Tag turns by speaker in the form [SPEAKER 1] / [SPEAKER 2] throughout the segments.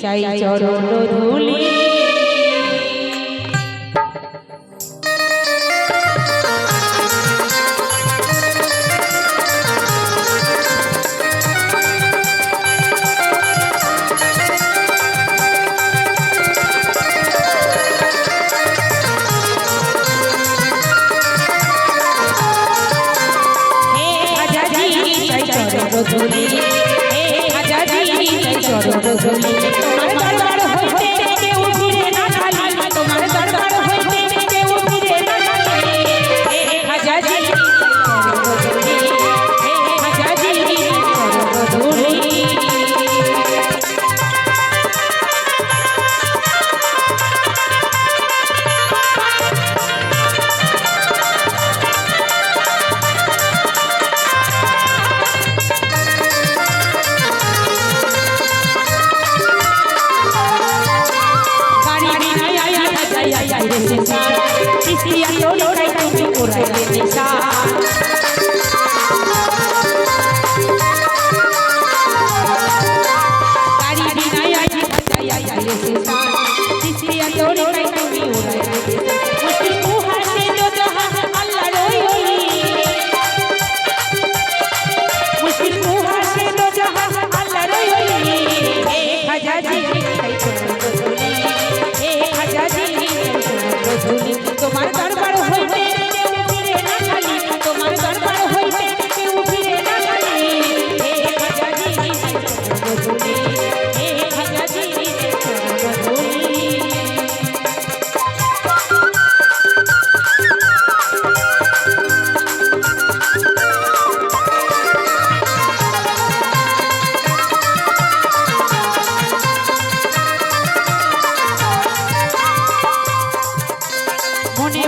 [SPEAKER 1] চাই চরণ ধুলি Thank you. I'm not going to be it. ইতি আলো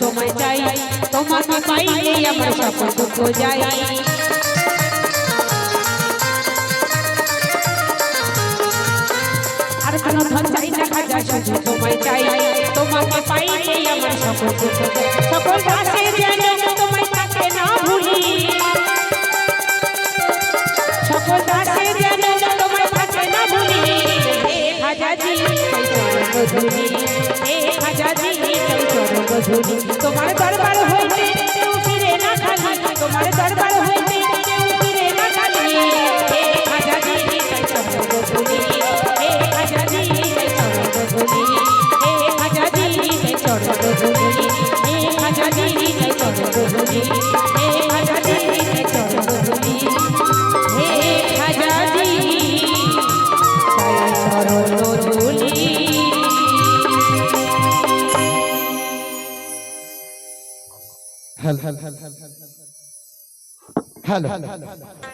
[SPEAKER 1] তোমায় চাই তোমাকে পাইলে আমার সকল দুঃখ যায় ধন চাই ভুলি। সকল কাছে যেন ভুলি।
[SPEAKER 2] Hello hello